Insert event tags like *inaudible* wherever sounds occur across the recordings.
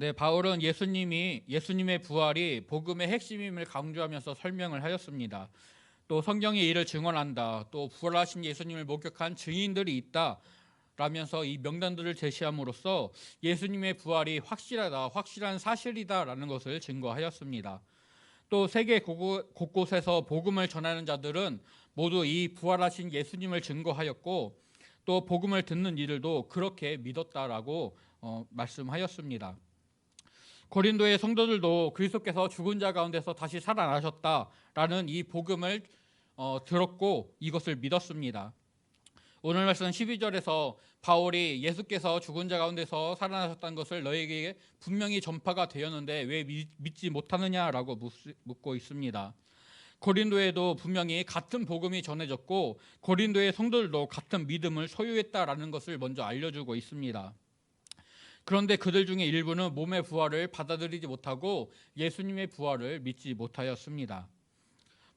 네, 바울은 예수님이 예수님의 부활이 복음의 핵심임을 강조하면서 설명을 하였습니다. 또 성경의 이를 증언한다. 또 부활하신 예수님을 목격한 증인들이 있다. 라면서 이 명단들을 제시함으로써 예수님의 부활이 확실하다, 확실한 사실이다라는 것을 증거하였습니다. 또 세계 곳곳에서 복음을 전하는 자들은 모두 이 부활하신 예수님을 증거하였고 또 복음을 듣는 이들도 그렇게 믿었다라고 어, 말씀하였습니다. 고린도의 성도들도 그리스도께서 죽은 자 가운데서 다시 살아나셨다라는 이 복음을 어, 들었고 이것을 믿었습니다. 오늘 말씀 12절에서 바울이 예수께서 죽은 자 가운데서 살아나셨다는 것을 너에게 분명히 전파가 되었는데 왜 믿지 못하느냐라고 묻고 있습니다. 고린도에도 분명히 같은 복음이 전해졌고 고린도의 성도들도 같은 믿음을 소유했다라는 것을 먼저 알려주고 있습니다. 그런데 그들 중에 일부는 몸의 부활을 받아들이지 못하고 예수님의 부활을 믿지 못하였습니다.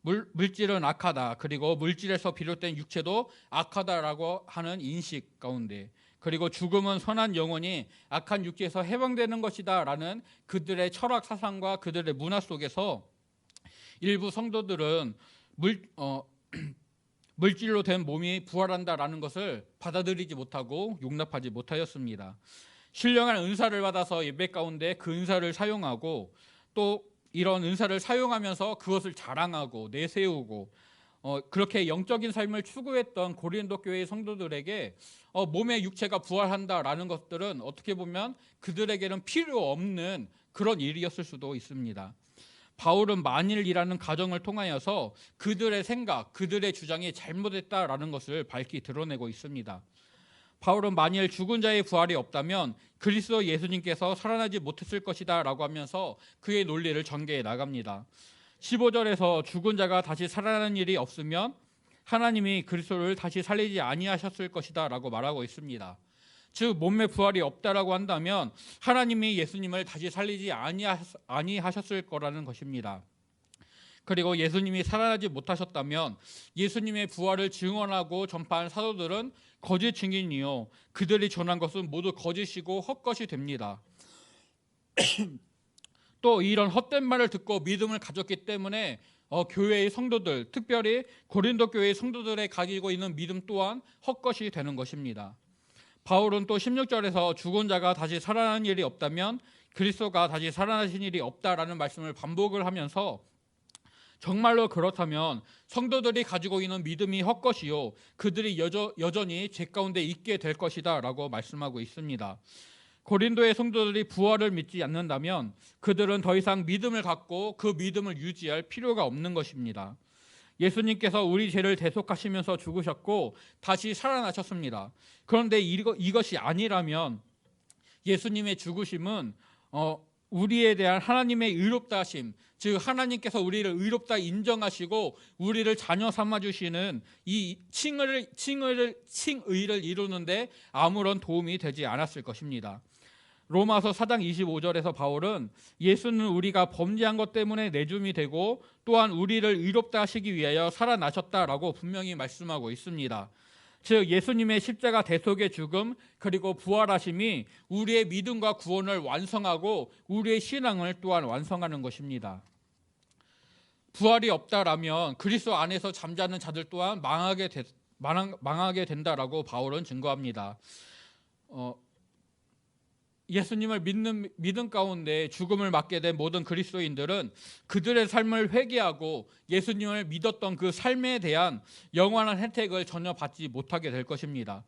물, 물질은 악하다. 그리고 물질에서 비롯된 육체도 악하다라고 하는 인식 가운데 그리고 죽음은 선한 영혼이 악한 육체에서 해방되는 것이다라는 그들의 철학 사상과 그들의 문화 속에서 일부 성도들은 물, 어, *clears throat* 물질로 된 몸이 부활한다라는 것을 받아들이지 못하고 용납하지 못하였습니다. 신령한 은사를 받아서 예배 가운데 그 은사를 사용하고 또 이런 은사를 사용하면서 그것을 자랑하고 내세우고 어, 그렇게 영적인 삶을 추구했던 고린도 교회의 성도들에게 어, 몸의 육체가 부활한다라는 것들은 어떻게 보면 그들에게는 필요 없는 그런 일이었을 수도 있습니다. 바울은 만일이라는 가정을 통하여서 그들의 생각, 그들의 주장이 잘못했다라는 것을 밝히 드러내고 있습니다. 바울은 만일 죽은 자의 부활이 없다면 그리스도 예수님께서 살아나지 못했을 것이다 라고 하면서 그의 논리를 전개해 나갑니다. 15절에서 죽은 자가 다시 살아나는 일이 없으면 하나님이 그리스도를 다시 살리지 아니하셨을 것이다 라고 말하고 있습니다. 즉 몸의 부활이 없다라고 한다면 하나님이 예수님을 다시 살리지 아니하셨을 거라는 것입니다. 그리고 예수님이 살아나지 못하셨다면 예수님의 부활을 증언하고 전파한 사도들은 거짓 증인이요 그들이 전한 것은 모두 거짓이고 헛것이 됩니다. *clears throat* 또 이런 헛된 말을 듣고 믿음을 가졌기 때문에 어, 교회의 성도들, 특별히 고린도 교회의 성도들의 가지고 있는 믿음 또한 헛것이 되는 것입니다. 바울은 또 16절에서 죽은 자가 다시 살아나는 일이 없다면 그리스도가 다시 살아나신 일이 없다라는 말씀을 반복을 하면서 정말로 그렇다면 성도들이 가지고 있는 믿음이 헛것이요 그들이 여저, 여전히 죄 가운데 있게 될 것이다라고 말씀하고 있습니다. 고린도의 성도들이 부활을 믿지 않는다면 그들은 더 이상 믿음을 갖고 그 믿음을 유지할 필요가 없는 것입니다. 예수님께서 우리 죄를 대속하시면서 죽으셨고 다시 살아나셨습니다. 그런데 이것이 아니라면 예수님의 죽으심은 어, 우리에 대한 하나님의 의롭다 하심, 즉 하나님께서 우리를 의롭다 인정하시고 우리를 자녀 삼아 주시는 이 칭을 칭을 칭의를 이루는데 아무런 도움이 되지 않았을 것입니다. 로마서 4장 25절에서 바울은 예수는 우리가 범죄한 것 때문에 내줌이 되고 또한 우리를 의롭다 하시기 위하여 살아나셨다라고 분명히 말씀하고 있습니다. 즉 예수님의 십자가 대속의 죽음 그리고 부활하심이 우리의 믿음과 구원을 완성하고 우리의 신앙을 또한 완성하는 것입니다. 부활이 없다라면 그리스도 안에서 잠자는 자들 또한 망하게 되, 망하 게 된다라고 바울은 증거합니다. 어, 예수님을 믿는 믿음 가운데 죽음을 맞게 된 모든 그리스도인들은 그들의 삶을 회개하고 예수님을 믿었던 그 삶에 대한 영원한 혜택을 전혀 받지 못하게 될 것입니다.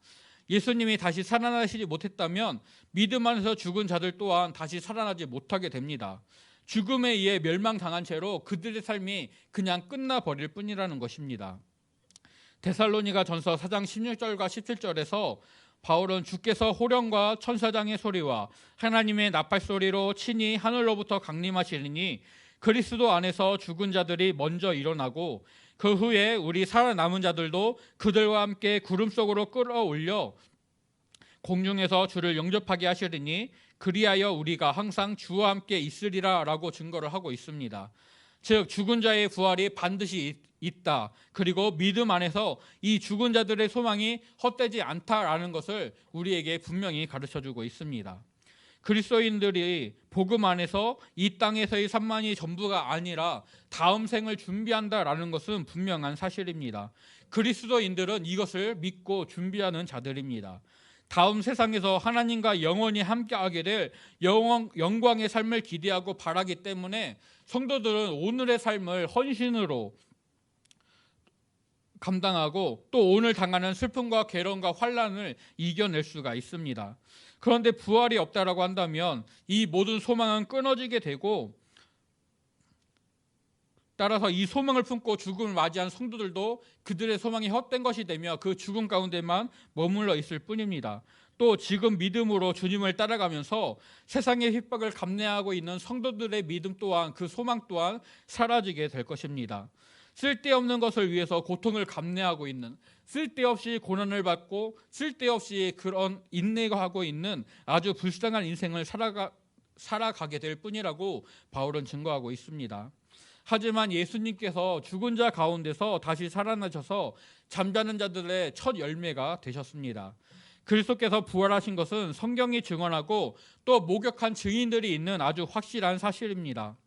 예수님이 다시 살아나시지 못했다면 믿음 안에서 죽은 자들 또한 다시 살아나지 못하게 됩니다. 죽음에 의해 멸망당한 채로 그들의 삶이 그냥 끝나버릴 뿐이라는 것입니다. 데살로니가 전서 4장 16절과 17절에서 바울은 주께서 호령과 천사장의 소리와 하나님의 나팔 소리로 친히 하늘로부터 강림하시리니 그리스도 안에서 죽은 자들이 먼저 일어나고 그 후에 우리 살아남은 자들도 그들과 함께 구름 속으로 끌어올려 공중에서 주를 영접하게 하시리니 그리하여 우리가 항상 주와 함께 있으리라라고 증거를 하고 있습니다. 즉 죽은 자의 부활이 반드시 있다. 그리고 믿음 안에서 이 죽은 자들의 소망이 헛되지 않다라는 것을 우리에게 분명히 가르쳐 주고 있습니다. 그리스도인들이 복음 안에서 이 땅에서의 산만이 전부가 아니라 다음 생을 준비한다라는 것은 분명한 사실입니다. 그리스도인들은 이것을 믿고 준비하는 자들입니다. 다음 세상에서 하나님과 영원히 함께하게 될 영원, 영광의 삶을 기대하고 바라기 때문에 성도들은 오늘의 삶을 헌신으로 감당하고 또 오늘 당하는 슬픔과 괴로움과 환란을 이겨낼 수가 있습니다. 그런데 부활이 없다라고 한다면 이 모든 소망은 끊어지게 되고 따라서 이 소망을 품고 죽음을 맞이한 성도들도 그들의 소망이 헛된 것이 되며 그 죽음 가운데만 머물러 있을 뿐입니다. 또 지금 믿음으로 주님을 따라가면서 세상의 핍박을 감내하고 있는 성도들의 믿음 또한 그 소망 또한 사라지게 될 것입니다. 쓸데없는 것을 위해서 고통을 감내하고 있는 쓸데없이 고난을 받고 쓸데없이 그런 인내하고 있는 아주 불쌍한 인생을 살아가, 살아가게 될 뿐이라고 바울은 증거하고 있습니다. 하지만 예수님께서 죽은 자 가운데서 다시 살아나셔서 잠자는 자들의 첫 열매가 되셨습니다. 그리스도께서 부활하신 것은 성경이 증언하고 또 목격한 증인들이 있는 아주 확실한 사실입니다.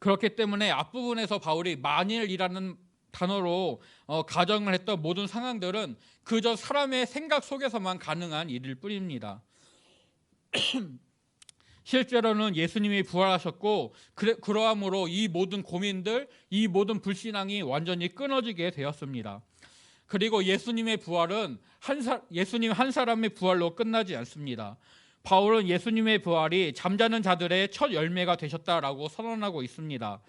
그렇기 때문에 앞부분에서 바울이 만일이라는 단어로 어, 가정을 했던 모든 상황들은 그저 사람의 생각 속에서만 가능한 일일 뿐입니다. *clears throat* 실제로는 예수님이 부활하셨고 그래, 그러함으로 이 모든 고민들, 이 모든 불신앙이 완전히 끊어지게 되었습니다. 그리고 예수님의 부활은 한 사, 예수님 한 사람의 부활로 끝나지 않습니다. 바울은 예수님의 부활이 잠자는 자들의 첫 열매가 되셨다라고 선언하고 있습니다.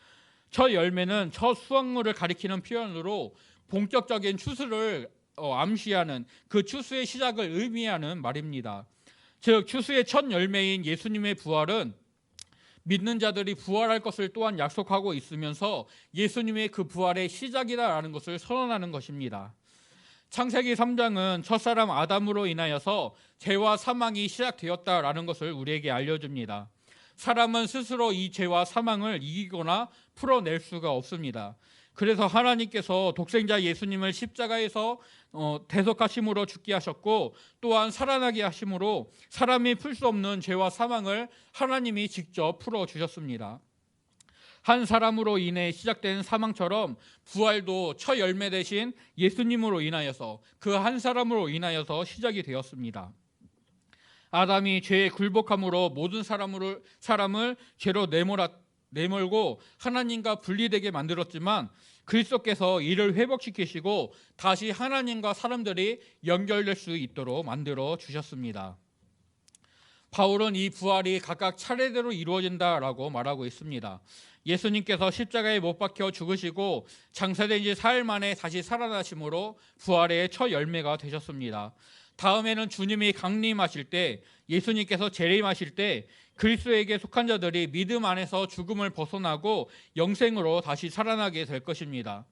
첫 열매는 첫 수확물을 가리키는 표현으로 본격적인 추수를 어, 암시하는 그 추수의 시작을 의미하는 말입니다. 즉 추수의 첫 열매인 예수님의 부활은 믿는 자들이 부활할 것을 또한 약속하고 있으면서 예수님의 그 부활의 시작이다라는 것을 선언하는 것입니다. 창세기 3장은 첫사람 아담으로 인하여서 죄와 사망이 시작되었다라는 것을 우리에게 알려줍니다. 사람은 스스로 이 죄와 사망을 이기거나 풀어낼 수가 없습니다. 그래서 하나님께서 독생자 예수님을 십자가에서 어, 대속하심으로 죽게 하셨고 또한 살아나게 하심으로 사람이 풀 수 없는 죄와 사망을 하나님이 직접 풀어 주셨습니다. 한 사람으로 인해 시작된 사망처럼 부활도 첫 열매 대신 예수님으로 인하여서 그 한 사람으로 인하여서 시작이 되었습니다. 아담이 죄에 굴복함으로 모든 사람을 사람을 죄로 내몰아 내몰고 하나님과 분리되게 만들었지만 그리스도께서 이를 회복시키시고 다시 하나님과 사람들이 연결될 수 있도록 만들어 주셨습니다. 바울은 이 부활이 각각 차례대로 이루어진다라고 말하고 있습니다. 예수님께서 십자가에 못 박혀 죽으시고 장사된 지 사흘 만에 다시 살아나심으로 부활의 첫 열매가 되셨습니다. 다음에는 주님이 강림하실 때 예수님께서 재림하실 때 그리스도에게 속한 자들이 믿음 안에서 죽음을 벗어나고 영생으로 다시 살아나게 될 것입니다.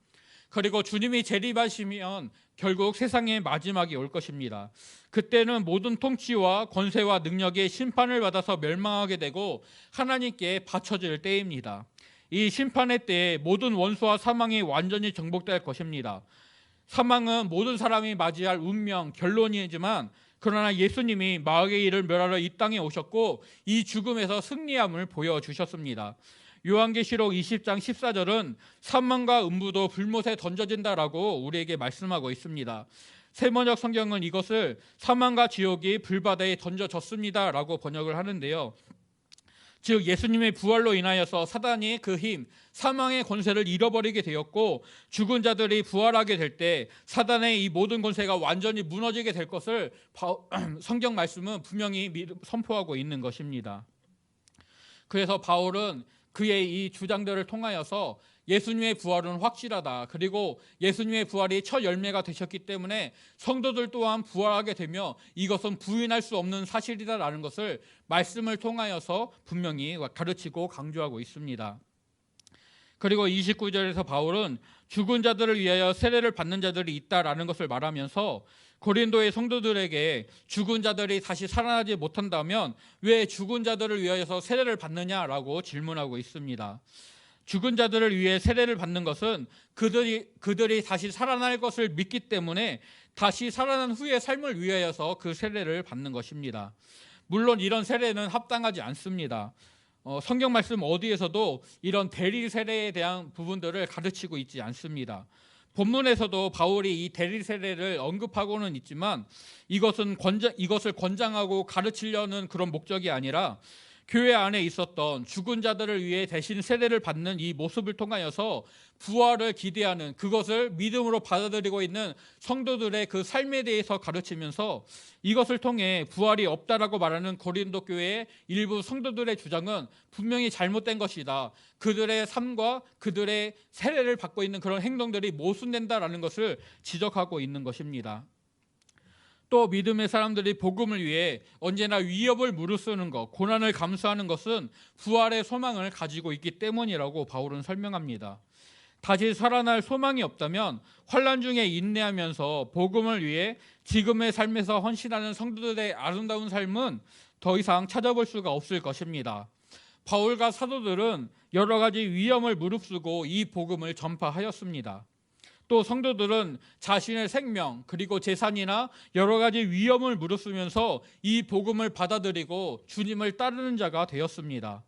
그리고 주님이 재림하시면 결국 세상의 마지막이 올 것입니다. 그때는 모든 통치와 권세와 능력의 심판을 받아서 멸망하게 되고 하나님께 바쳐질 때입니다. 이 심판의 때에 모든 원수와 사망이 완전히 정복될 것입니다. 사망은 모든 사람이 맞이할 운명, 결론이지만 그러나 예수님이 마귀의 일을 멸하러 이 땅에 오셨고 이 죽음에서 승리함을 보여주셨습니다. 요한계시록 20장 14절은 산만과 음부도 불못에 던져진다라고 우리에게 말씀하고 있습니다. 세번역 성경은 이것을 사망과 지옥이 불바다에 던져졌습니다라고 번역을 하는데요. 즉 예수님의 부활로 인하여서 사단이 그 힘, 사망의 권세를 잃어버리게 되었고 죽은 자들이 부활하게 될 때 사단의 이 모든 권세가 완전히 무너지게 될 것을 *clears throat* 성경 말씀은 분명히 선포하고 있는 것입니다. 그래서 바울은 그의 이 주장들을 통하여서 예수님의 부활은 확실하다. 그리고 예수님의 부활이 첫 열매가 되셨기 때문에 성도들 또한 부활하게 되며 이것은 부인할 수 없는 사실이다라는 것을 말씀을 통하여서 분명히 가르치고 강조하고 있습니다. 그리고 29절에서 바울은 죽은 자들을 위하여 세례를 받는 자들이 있다라는 것을 말하면서 고린도의 성도들에게 죽은 자들이 다시 살아나지 못한다면 왜 죽은 자들을 위하여서 세례를 받느냐라고 질문하고 있습니다. 죽은 자들을 위해 세례를 받는 것은 그들이 그들이 다시 살아날 것을 믿기 때문에 다시 살아난 후의 삶을 위하여서 그 세례를 받는 것입니다. 물론 이런 세례는 합당하지 않습니다. 어, 성경 말씀 어디에서도 이런 대리 세례에 대한 부분들을 가르치고 있지 않습니다. 본문에서도 바울이 이 대리 세례를 언급하고는 있지만 이것은 권장, 이것을 권장하고 가르치려는 그런 목적이 아니라 교회 안에 있었던 죽은 자들을 위해 대신 세례를 받는 이 모습을 통하여서 부활을 기대하는 그것을 믿음으로 받아들이고 있는 성도들의 그 삶에 대해서 가르치면서 이것을 통해 부활이 없다라고 말하는 고린도 교회의 일부 성도들의 주장은 분명히 잘못된 것이다. 그들의 삶과 그들의 세례를 받고 있는 그런 행동들이 모순된다라는 것을 지적하고 있는 것입니다. 또 믿음의 사람들이 복음을 위해 언제나 위협을 무릅쓰는 것, 고난을 감수하는 것은 부활의 소망을 가지고 있기 때문이라고 바울은 설명합니다. 다시 살아날 소망이 없다면 환란 중에 인내하면서 복음을 위해 지금의 삶에서 헌신하는 성도들의 아름다운 삶은 더 이상 찾아볼 수가 없을 것입니다. 바울과 사도들은 여러 가지 위험을 무릅쓰고 이 복음을 전파하였습니다. 또 성도들은 자신의 생명 그리고 재산이나 여러 가지 위험을 무릅쓰면서 이 복음을 받아들이고 주님을 따르는 자가 되었습니다.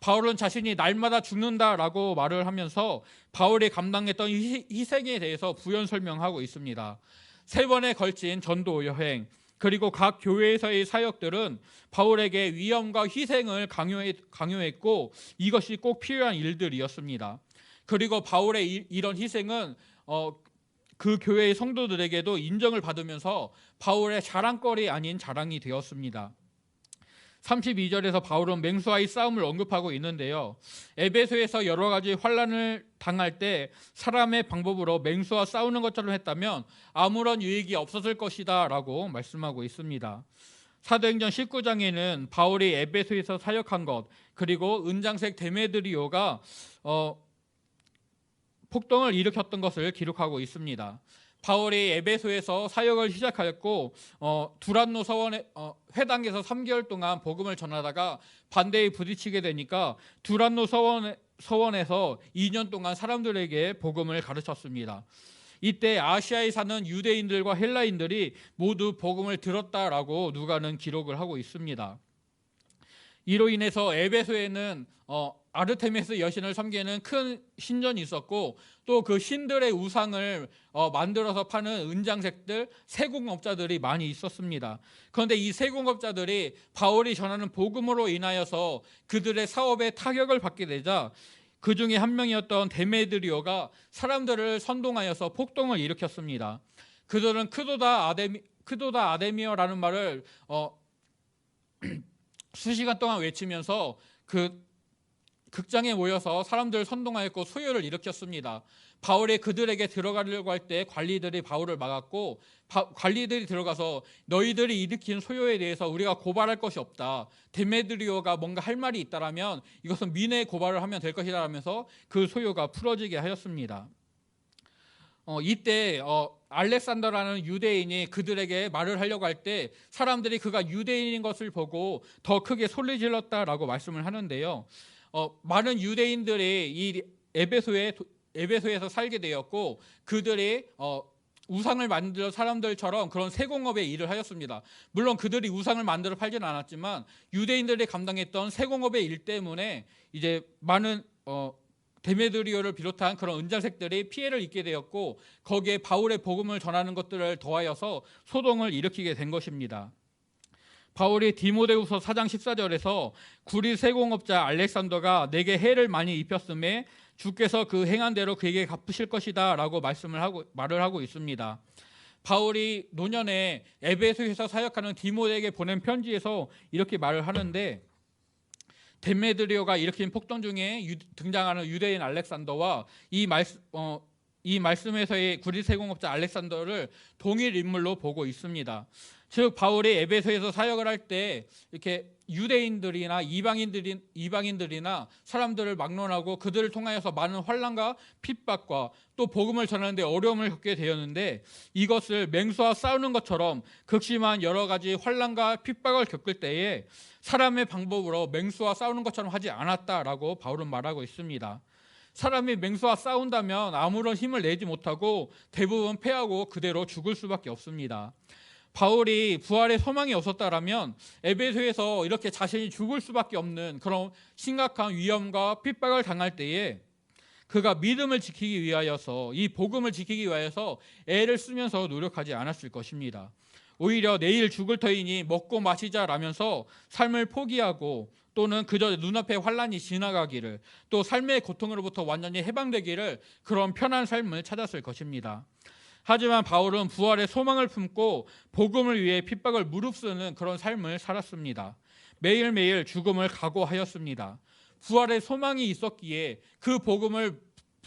바울은 자신이 날마다 죽는다라고 말을 하면서 바울이 감당했던 희생에 대해서 부연 설명하고 있습니다. 세 번에 걸친 전도 여행 그리고 각 교회에서의 사역들은 바울에게 위험과 희생을 강요했고 이것이 꼭 필요한 일들이었습니다. 그리고 바울의 이런 희생은 어, 그 교회의 성도들에게도 인정을 받으면서 바울의 자랑거리 아닌 자랑이 되었습니다. 32절에서 바울은 맹수와의 싸움을 언급하고 있는데요. 에베소에서 여러 가지 환란을 당할 때 사람의 방법으로 맹수와 싸우는 것처럼 했다면 아무런 유익이 없었을 것이다라고 말씀하고 있습니다. 사도행전 19장에는 바울이 에베소에서 사역한 것 그리고 은장색 데메드리오가 어, 폭동을 일으켰던 것을 기록하고 있습니다. 바울이 에베소에서 사역을 시작하였고 어, 두란노 서원에 어, 회당에서 3개월 동안 복음을 전하다가 반대에 부딪히게 되니까 두란노 서원 서원에서 2년 동안 사람들에게 복음을 가르쳤습니다. 이때 아시아에 사는 유대인들과 헬라인들이 모두 복음을 들었다라고 누가는 기록을 하고 있습니다. 이로 인해서 에베소에는 어, 아르테미스 여신을 섬기는 큰 신전이 있었고 또 그 신들의 우상을 어, 만들어서 파는 은장색들 세공업자들이 많이 있었습니다. 그런데 이 세공업자들이 바울이 전하는 복음으로 인하여서 그들의 사업에 타격을 받게 되자 그 중에 한 명이었던 데메드리오가 사람들을 선동하여서 폭동을 일으켰습니다. 그들은 크도다 아데미 크도다 아데미어라는 말을 어, *clears throat* 수시간 동안 외치면서 그 극장에 모여서 사람들을 선동하였고 소요를 일으켰습니다. 바울이 그들에게 들어가려고 할 때 관리들이 바울을 막았고 바, 관리들이 들어가서 너희들이 일으킨 소요에 대해서 우리가 고발할 것이 없다. 데메드리오가 뭔가 할 말이 있다라면 이것은 민의 고발을 하면 될 것이다 라면서 그 소요가 풀어지게 하였습니다. 어, 이때 어, 알렉산더라는 유대인이 그들에게 말을 하려고 할 때 사람들이 그가 유대인인 것을 보고 더 크게 소리 질렀다라고 말씀을 하는데요. 어, 많은 유대인들이 이 에베소에 에베소에서 살게 되었고 그들이 어, 우상을 만들어 사람들처럼 그런 세공업의 일을 하였습니다. 물론 그들이 우상을 만들어 팔지는 않았지만 유대인들이 감당했던 세공업의 일 때문에 이제 많은 어, 데메드리오를 비롯한 그런 은자색들이 피해를 입게 되었고 거기에 바울의 복음을 전하는 것들을 더하여서 소동을 일으키게 된 것입니다. 바울이 디모데후서 4장 14절에서 구리 세공업자 알렉산더가 내게 해를 많이 입혔음에 주께서 그 행한 대로 그에게 갚으실 것이다라고 말씀을 하고 말을 하고 있습니다. 바울이 노년에 에베소에서 사역하는 디모데에게 보낸 편지에서 이렇게 말을 하는데 데메드리오가 일으킨 폭동 중에 유, 등장하는 유대인 알렉산더와 이 말씀 어, 이 말씀에서의 구리 세공업자 알렉산더를 동일 인물로 보고 있습니다. 즉 바울이 에베소에서 사역을 할 때 이렇게 유대인들이나 이방인들이 이방인들이나 사람들을 막론하고 그들을 통하여서 많은 환란과 핍박과 또 복음을 전하는데 어려움을 겪게 되었는데 이것을 맹수와 싸우는 것처럼 극심한 여러 가지 환란과 핍박을 겪을 때에 사람의 방법으로 맹수와 싸우는 것처럼 하지 않았다라고 바울은 말하고 있습니다. 사람이 맹수와 싸운다면 아무런 힘을 내지 못하고 대부분 패하고 그대로 죽을 수밖에 없습니다. 바울이 부활의 소망이 없었다라면 에베소에서 이렇게 자신이 죽을 수밖에 없는 그런 심각한 위험과 핍박을 당할 때에 그가 믿음을 지키기 위하여서 이 복음을 지키기 위하여서 애를 쓰면서 노력하지 않았을 것입니다. 오히려 내일 죽을 터이니 먹고 마시자라면서 삶을 포기하고 또는 그저 눈앞에 환란이 지나가기를 또 삶의 고통으로부터 완전히 해방되기를 그런 편한 삶을 찾았을 것입니다. 하지만 바울은 부활의 소망을 품고 복음을 위해 핍박을 무릅쓰는 그런 삶을 살았습니다. 매일매일 죽음을 각오하였습니다. 부활의 소망이 있었기에 그 복음을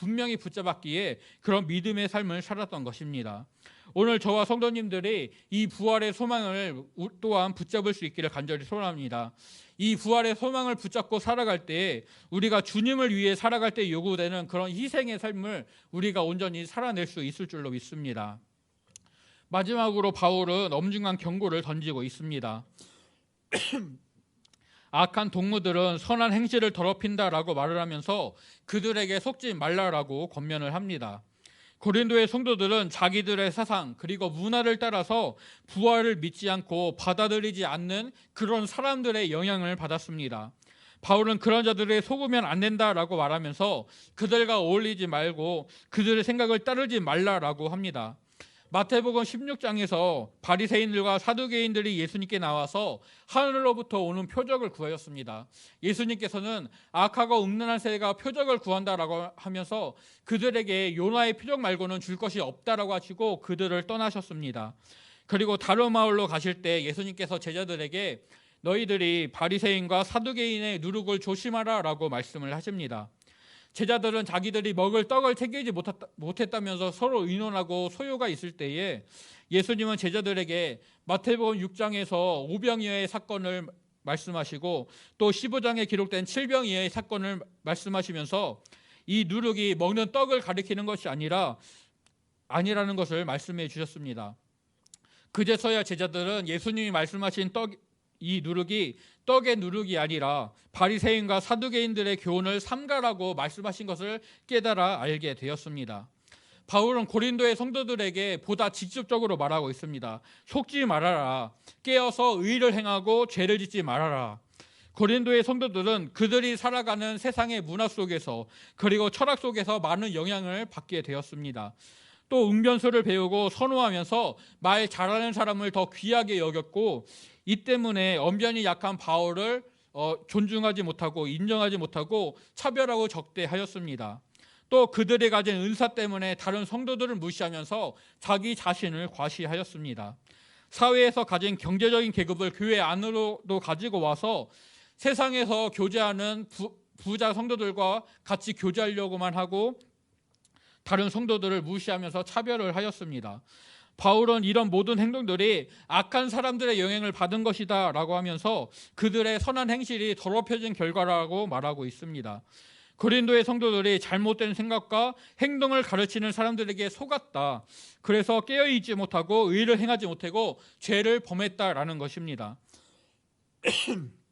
분명히 붙잡았기에 그런 믿음의 삶을 살았던 것입니다. 오늘 저와 성도님들이 이 부활의 소망을 또한 붙잡을 수 있기를 간절히 소원합니다. 이 부활의 소망을 붙잡고 살아갈 때 우리가 주님을 위해 살아갈 때 요구되는 그런 희생의 삶을 우리가 온전히 살아낼 수 있을 줄로 믿습니다. 마지막으로 바울은 엄중한 경고를 던지고 있습니다. 악한 동무들은 선한 행실을 더럽힌다라고 말을 하면서 그들에게 속지 말라라고 권면을 합니다. 고린도의 성도들은 자기들의 사상 그리고 문화를 따라서 부활을 믿지 않고 받아들이지 않는 그런 사람들의 영향을 받았습니다. 바울은 그런 자들에 속으면 안 된다라고 말하면서 그들과 어울리지 말고 그들의 생각을 따르지 말라라고 합니다. 마태복음 16장에서 바리새인들과 사두개인들이 예수님께 나와서 하늘로부터 오는 표적을 구하였습니다. 예수님께서는 악하고 음란한 세대가 표적을 구한다라고 하면서 그들에게 요나의 표적 말고는 줄 것이 없다라고 하시고 그들을 떠나셨습니다. 그리고 다른 마을로 가실 때 예수님께서 제자들에게 너희들이 바리새인과 사두개인의 누룩을 조심하라라고 말씀을 하십니다. 제자들은 자기들이 먹을 떡을 챙기지 못했다 면서 서로 의논하고 소요가 있을 때에 예수님은 제자들에게 마태복음 6장에서 오병이어의 사건을 말씀하시고 또 15장에 기록된 칠병이어의 사건을 말씀하시면서 이 누룩이 먹는 떡을 가리키는 것이 아니라 아니라는 것을 말씀해 주셨습니다. 그제서야 제자들은 예수님이 말씀하신 떡 이 누룩이 떡의 누룩이 아니라 바리새인과 사두개인들의 교훈을 삼가라고 말씀하신 것을 깨달아 알게 되었습니다. 바울은 고린도의 성도들에게 보다 직접적으로 말하고 있습니다. 속지 말아라. 깨어서 의를 행하고 죄를 짓지 말아라. 고린도의 성도들은 그들이 살아가는 세상의 문화 속에서 그리고 철학 속에서 많은 영향을 받게 되었습니다. 또 응변수를 배우고 선호하면서 말 잘하는 사람을 더 귀하게 여겼고 이 때문에 언변이 약한 바울을 어, 존중하지 못하고 인정하지 못하고 차별하고 적대하였습니다. 또 그들이 가진 은사 때문에 다른 성도들을 무시하면서 자기 자신을 과시하였습니다. 사회에서 가진 경제적인 계급을 교회 안으로도 가지고 와서 세상에서 교제하는 부, 부자 성도들과 같이 교제하려고만 하고 다른 성도들을 무시하면서 차별을 하였습니다. 바울은 이런 모든 행동들이 악한 사람들의 영향을 받은 것이다 라고 하면서 그들의 선한 행실이 더럽혀진 결과라고 말하고 있습니다. 고린도의 성도들이 잘못된 생각과 행동을 가르치는 사람들에게 속았다. 그래서 깨어 있지 못하고 의를 행하지 못하고 죄를 범했다라는 것입니다. *clears throat*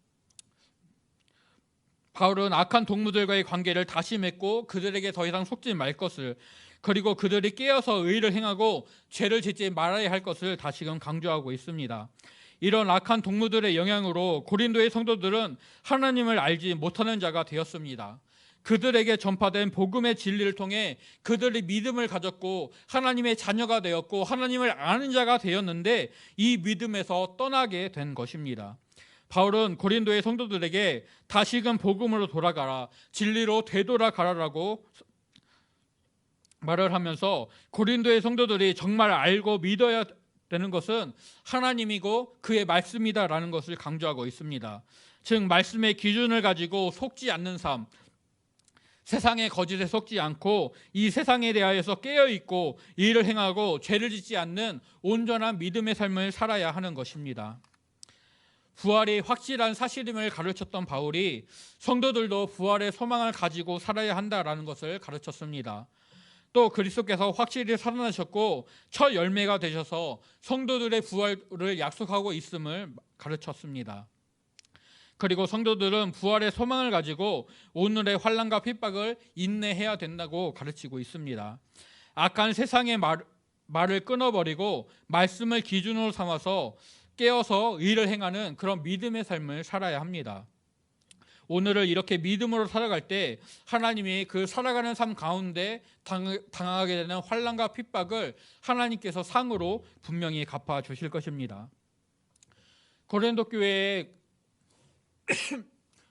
바울은 악한 동무들과의 관계를 다시 맺고 그들에게 더 이상 속지 말 것을 그리고 그들이 깨어서 의를 행하고 죄를 짓지 말아야 할 것을 다시금 강조하고 있습니다. 이런 악한 동무들의 영향으로 고린도의 성도들은 하나님을 알지 못하는 자가 되었습니다. 그들에게 전파된 복음의 진리를 통해 그들이 믿음을 가졌고 하나님의 자녀가 되었고 하나님을 아는 자가 되었는데 이 믿음에서 떠나게 된 것입니다. 바울은 고린도의 성도들에게 다시금 복음으로 돌아가라 진리로 되돌아가라라고 말을 하면서 고린도의 성도들이 정말 알고 믿어야 되는 것은 하나님이고 그의 말씀이다라는 것을 강조하고 있습니다. 즉 말씀의 기준을 가지고 속지 않는 삶, 세상의 거짓에 속지 않고 이 세상에 대하여서 깨어 있고 일을 행하고 죄를 짓지 않는 온전한 믿음의 삶을 살아야 하는 것입니다. 부활이 확실한 사실임을 가르쳤던 바울이 성도들도 부활의 소망을 가지고 살아야 한다라는 것을 가르쳤습니다. 또 그리스도께서 확실히 살아나셨고 첫 열매가 되셔서 성도들의 부활을 약속하고 있음을 가르쳤습니다. 그리고 성도들은 부활의 소망을 가지고 오늘의 환란과 핍박을 인내해야 된다고 가르치고 있습니다. 악한 세상의 말, 말을 끊어버리고 말씀을 기준으로 삼아서 깨어서 의를 행하는 그런 믿음의 삶을 살아야 합니다. 오늘을 이렇게 믿음으로 살아갈 때 하나님이 그 살아가는 삶 가운데 당, 당하게 되는 환란과 핍박을 하나님께서 상으로 분명히 갚아 주실 것입니다. 고린도 *coughs* 교회의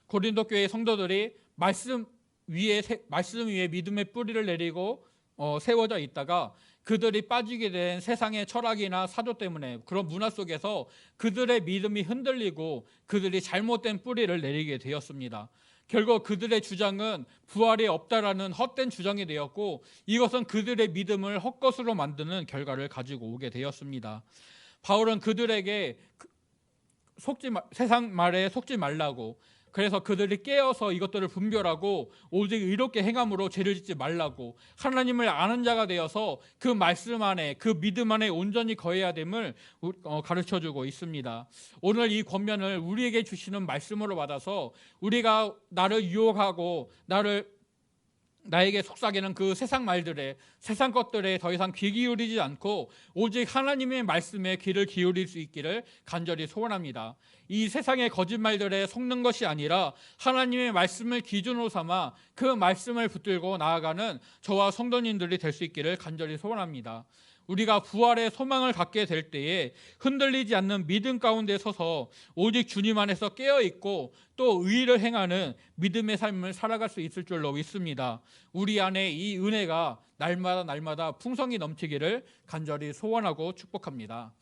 고린도 교회 성도들이 말씀 위에 세- 말씀 위에 믿음의 뿌리를 내리고 어, 세워져 있다가 그들이 빠지게 된 세상의 철학이나 사조 때문에 그런 문화 속에서 그들의 믿음이 흔들리고 그들이 잘못된 뿌리를 내리게 되었습니다. 결국 그들의 주장은 부활이 없다라는 헛된 주장이 되었고 이것은 그들의 믿음을 헛것으로 만드는 결과를 가지고 오게 되었습니다. 바울은 그들에게 그- 속지 마- 세상 말에 속지 말라고 그래서 그들이 깨어서 이것들을 분별하고 오직 의롭게 행함으로 죄를 짓지 말라고 하나님을 아는 자가 되어서 그 말씀 안에 그 믿음 안에 온전히 거해야 됨을 우- 어, 가르쳐 주고 있습니다. 오늘 이 권면을 우리에게 주시는 말씀으로 받아서 우리가 나를 유혹하고 나를 나에게 속삭이는 그 세상 말들에 세상 것들에 더 이상 귀 기울이지 않고 오직 하나님의 말씀에 귀를 기울일 수 있기를 간절히 소원합니다. 이 세상의 거짓말들에 속는 것이 아니라 하나님의 말씀을 기준으로 삼아 그 말씀을 붙들고 나아가는 저와 성도님들이 될 수 있기를 간절히 소원합니다. 우리가 부활의 소망을 갖게 될 때에 흔들리지 않는 믿음 가운데 서서 오직 주님 안에서 깨어 있고 또 의를 행하는 믿음의 삶을 살아갈 수 있을 줄로 믿습니다. 우리 안에 이 은혜가 날마다 날마다 풍성히 넘치기를 간절히 소원하고 축복합니다.